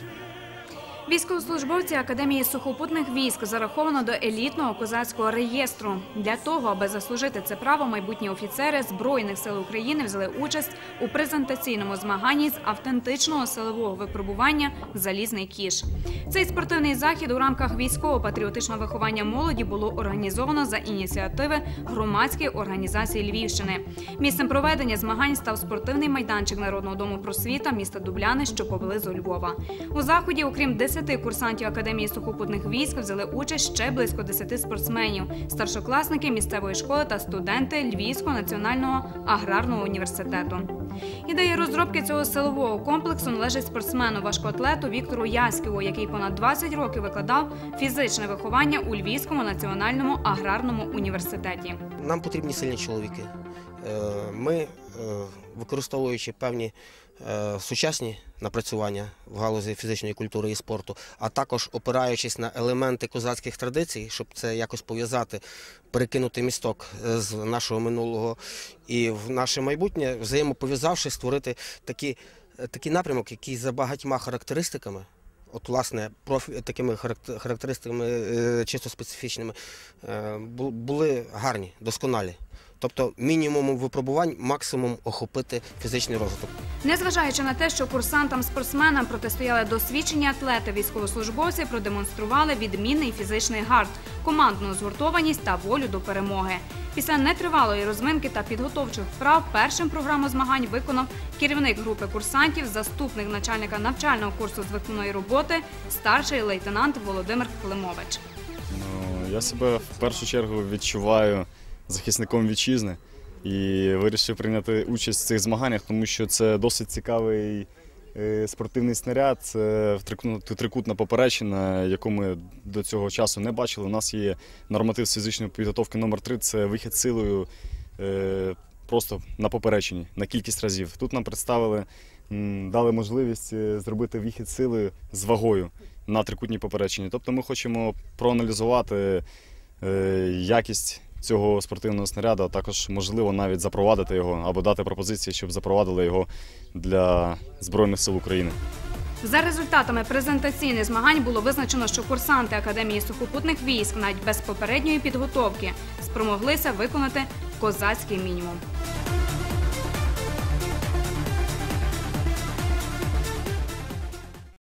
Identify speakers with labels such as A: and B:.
A: mighty. Військовослужбовці Академії сухопутних військ зараховано до елітного козацького реєстру. Для того, аби заслужити це право, майбутні офіцери Збройних сил України взяли участь у презентаційному змаганні з автентичного силового випробування Залізний кіш. Цей спортивний захід у рамках військово-патріотичного виховання молоді було організовано за ініціативи громадської організації Львівщини. Місцем проведення змагань став спортивний майданчик Народного дому просвіта міста Дубляни, що поблизу Львова. У заході, окрім 10 курсантів Академії сухопутних військ, взяли участь ще близько 10 спортсменів, старшокласники місцевої школи та студенти Львівського національного аграрного університету. Ідея розробки цього силового комплексу належить спортсмену важкоатлету Віктору Яськіву, який понад 20 років викладав фізичне виховання у Львівському національному аграрному університеті.
B: Нам потрібні сильні чоловіки. Е, Ми, е, використовуючи певні е, сучасні напрацювання в галузі фізичної культури і спорту, а також опираючись на елементи козацьких традицій, щоб це якось пов'язати, перекинути місток з нашого минулого і в наше майбутнє, взаємопов'язавши, створити такі, такий напрямок, який за багатьма характеристиками. От, власне, профі... такими характеристиками чисто специфічними були гарні, досконалі. Тобто мінімум випробувань, максимум охопити фізичний розвиток.
A: Незважаючи на те, що курсантам-спортсменам протистояли досвідчені атлети, військовослужбовці продемонстрували відмінний фізичний гард, командну згуртованість та волю до перемоги. Після нетривалої розминки та підготовчих вправ першим програму змагань виконав керівник групи курсантів, заступник начальника навчального курсу з виконної роботи, старший лейтенант Володимир Климович.
C: Ну, я себе в першу чергу відчуваю захисником вітчизни і вирішив прийняти участь в цих змаганнях, тому що це досить цікавий е, спортивний снаряд. Це трикутна- поперечина, яку ми до цього часу не бачили. У нас є норматив з фізичної підготовки номер 3 це вихід силою е, просто на поперечині, на кількість разів. Тут нам представили, дали можливість е, зробити вихід сили з вагою на трикутній поперечині. Тобто ми хочемо проаналізувати якість цього спортивного снаряду, а також можливо навіть запровадити його або дати пропозиції, щоб запровадили його для Збройних сил України.
A: За результатами презентаційних змагань було визначено, що курсанти Академії сухопутних військ навіть без попередньої підготовки спромоглися виконати козацький мінімум.